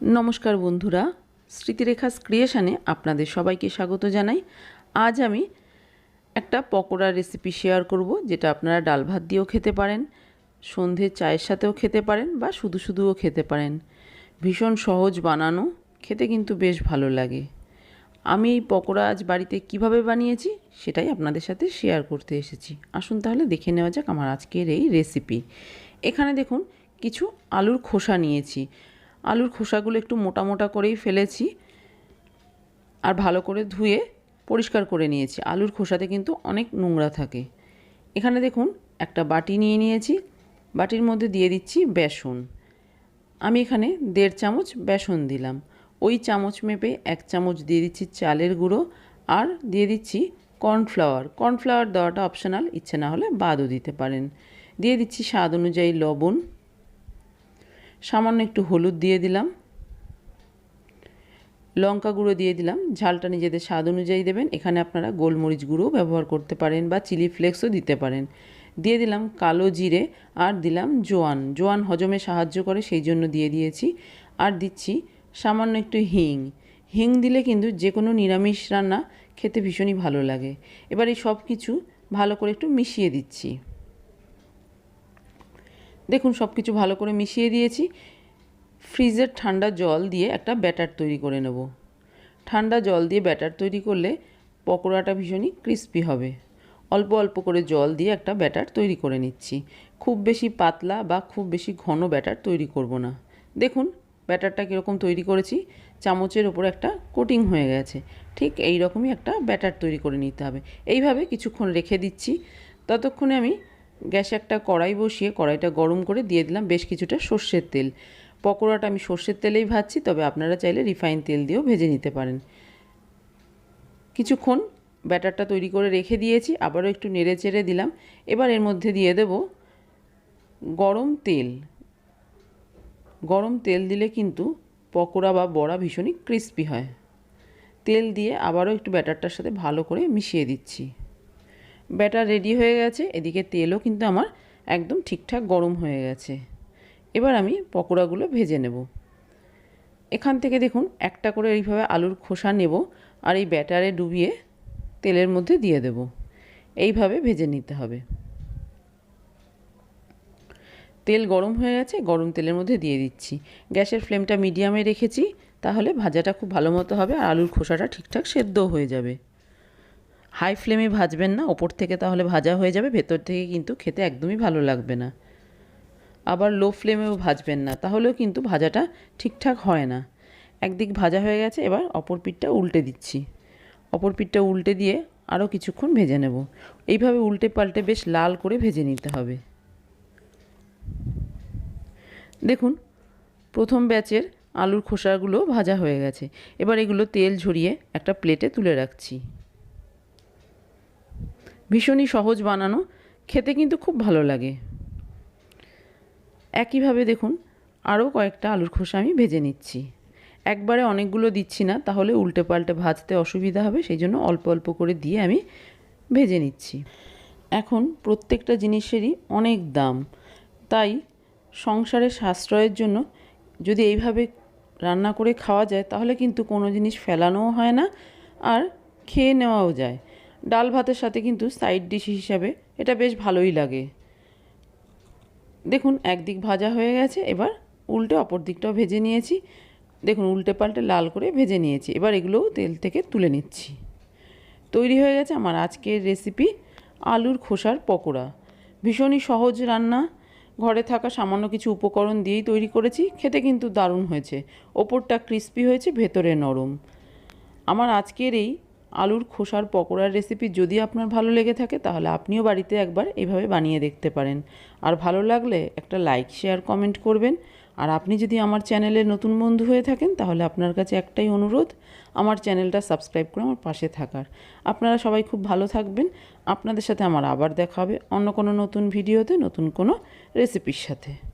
নমস্কার বন্ধুরা, স্মৃতিরেখাস ক্রিয়েশনে আপনাদের সবাইকে স্বাগত জানাই। আজ আমি একটা পকোড়া রেসিপি শেয়ার করব, যেটা আপনারা ডাল ভাত দিয়েও খেতে পারেন, সন্ধে চায়ের সাথেও খেতে পারেন বা শুধু শুধুও খেতে পারেন। ভীষণ সহজ বানানো, খেতে কিন্তু বেশ ভালো লাগে। আমি এই পকোড়া আজ বাড়িতে কীভাবে বানিয়েছি, সেটাই আপনাদের সাথে শেয়ার করতে এসেছি। আসুন তাহলে দেখে নেওয়া যাক আমার আজকের এই রেসিপি এখানে দেখুন, কিছু আলুর খোসা নিয়েছি। আলুর খোসাগুলো একটু মোটা মোটা করেই ফেলেছি আর ভালো করে ধুয়ে পরিষ্কার করে নিয়েছি। আলুর খোসাতে কিন্তু অনেক নোংরা থাকে। এখানে দেখুন, একটা বাটি নিয়ে নিয়েছি। বাটির মধ্যে দিয়ে দিচ্ছি বেসন। আমি এখানে দেড় চামচ বেসন দিলাম। ওই চামচ মেপে এক চামচ দিয়ে দিচ্ছি চালের গুঁড়ো আর দিয়ে দিচ্ছি কর্নফ্লাওয়ার। কর্নফ্লাওয়ার দেওয়াটা অপশনাল, ইচ্ছে না হলে বাদও দিতে পারেন। দিয়ে দিচ্ছি স্বাদ অনুযায়ী লবণ। সামান্য একটু হলুদ দিয়ে দিলাম। লঙ্কা গুঁড়ো দিয়ে দিলাম। ঝালটা নিজেদের স্বাদ অনুযায়ী দেবেন। এখানে আপনারা গোলমরিচ গুঁড়োও ব্যবহার করতে পারেন বা চিলি ফ্লেক্সও দিতে পারেন। দিয়ে দিলাম কালো জিরে আর দিলাম জোয়ান। জোয়ান হজমে সাহায্য করে, সেই জন্য দিয়ে দিয়েছি। আর দিচ্ছি সামান্য একটু হিং। হিং দিলে কিন্তু যে কোনো নিরামিষ রান্না খেতে ভীষণই ভালো লাগে। এবার এই সব কিছু ভালো করে একটু মিশিয়ে দিচ্ছি। দেখুন সব কিছু ভালো করে মিশিয়ে দিয়েছি। ফ্রিজের ঠান্ডা জল দিয়ে একটা ব্যাটার তৈরি করে নেব। ঠান্ডা জল দিয়ে ব্যাটার তৈরি করলে পকোড়াটা ভীষণই ক্রিস্পি হবে। অল্প অল্প করে জল দিয়ে একটা ব্যাটার তৈরি করে নিচ্ছি। খুব বেশি পাতলা বা খুব বেশি ঘন ব্যাটার তৈরি করব না। দেখুন, ব্যাটারটা কীরকম তৈরি করেছি। চামচের ওপর একটা কোটিং হয়ে গেছে। ঠিক এই রকমই একটা ব্যাটার তৈরি করে নিতে হবে। এইভাবে কিছুক্ষণ রেখে দিচ্ছি। ততক্ষণে আমি গ্যাসে একটা কড়াই বসিয়ে কড়াইটা গরম করে দিয়ে দিলাম বেশ কিছুটা সর্ষের তেল। পকোড়াটা আমি সর্ষের তেলেই ভাজছি, তবে আপনারা চাইলে রিফাইন তেল দিয়েও ভেজে নিতে পারেন। কিছুক্ষণ ব্যাটারটা তৈরি করে রেখে দিয়েছি, আবারও একটু নেড়ে চেড়ে দিলাম। এবার এর মধ্যে দিয়ে দেব গরম তেল। গরম তেল দিলে কিন্তু পকোড়া বা বড়া ভীষণই ক্রিস্পি হয়। তেল দিয়ে আবারও একটু ব্যাটারটার সাথে ভালো করে মিশিয়ে দিচ্ছি। ব্যাটার রেডি হয়ে গেছে, এদিকে তেলও কিন্তু আমার একদম ঠিকঠাক গরম হয়ে গেছে। এবার আমি পকোড়াগুলো ভেজে নেব। এখান থেকে দেখুন, একটা করে এইভাবে আলুর খোসা নেব আর এই ব্যাটারে ডুবিয়ে তেলের মধ্যে দিয়ে দেব। এইভাবে ভেজে নিতে হবে। তেল গরম হয়ে গেছে, গরম তেলের মধ্যে দিয়ে দিচ্ছি। গ্যাসের ফ্লেমটা মিডিয়ামে রেখেছি, তাহলে ভাজাটা খুব ভালো মতো হবে আর আলুর খোসাটা ঠিকঠাক সেদ্ধও হয়ে যাবে। হাই ফ্লেমে ভাজবেন না, ওপর থেকে তাহলে ভাজা হয়ে যাবে, ভেতর থেকে কিন্তু খেতে একদমই ভালো লাগবে না। আবার লো ফ্লেমেও ভাজবেন না, তাহলেও কিন্তু ভাজাটা ঠিকঠাক হয় না। একদিক ভাজা হয়ে গেছে, এবার অপর পিঠটা উল্টে দিচ্ছি। অপর পিঠটা উল্টে দিয়ে আরও কিছুক্ষণ ভেজে নেব। এইভাবে উল্টে পাল্টে বেশ লাল করে ভেজে নিতে হবে। দেখুন, প্রথম ব্যাচের আলুর খোসাগুলো ভাজা হয়ে গেছে। এবার এগুলো তেল ঝরিয়ে একটা প্লেটে তুলে রাখছি। ভীষণই সহজ বানানো, খেতে কিন্তু খুব ভালো লাগে। একইভাবে দেখুন, আরও কয়েকটা আলুর খোসা আমি ভেজে নিচ্ছি। একবারে অনেকগুলো দিচ্ছি না, তাহলে উল্টে পাল্টে ভাজতে অসুবিধা হবে, সেই জন্য অল্প অল্প করে দিয়ে আমি ভেজে নিচ্ছি। এখন প্রত্যেকটা জিনিসেরই অনেক দাম, তাই সংসারের সাশ্রয়ের জন্য যদি এইভাবে রান্না করে খাওয়া যায়, তাহলে কিন্তু কোনো জিনিস ফেলানোও হয় না, আর খেয়ে নেওয়াও যায়। ডাল ভাতের সাথে কিন্তু সাইড ডিশ হিসাবে এটা বেশ ভালোই লাগে। দেখুন, একদিক ভাজা হয়ে গেছে, এবার উল্টে অপর দিকটাও ভেজে নিয়েছি। দেখুন, উল্টে পাল্টে লাল করে ভেজে নিয়েছি। এবার এগুলোও তেল থেকে তুলে নিচ্ছি। তৈরি হয়ে গেছে আমার আজকের রেসিপি আলুর খোসার পকোড়া। ভীষণই সহজ রান্না। ঘরে থাকা সামান্য কিছু উপকরণ দিয়েই তৈরি করেছি, খেতে কিন্তু দারুণ হয়েছে। ওপরটা ক্রিস্পি হয়েছে, ভেতরে নরম। আমার আজকের এই আলুর খোসার পকোড়ার রেসিপি যদি আপনার ভালো লেগে থাকে, তাহলে আপনিও বাড়িতে একবার এভাবে বানিয়ে দেখতে পারেন। আর ভালো লাগলে একটা লাইক শেয়ার কমেন্ট করবেন। আর আপনি যদি আমার চ্যানেলে নতুন বন্ধু হয়ে থাকেন, তাহলে আপনার কাছে একটাই অনুরোধ, আমার চ্যানেলটা সাবস্ক্রাইব করে আমার পাশে থাকার। আপনারা সবাই খুব ভালো থাকবেন। আপনাদের সাথে আমার আবার দেখা হবে অন্য কোনো নতুন ভিডিওতে নতুন কোনো রেসিপির সাথে।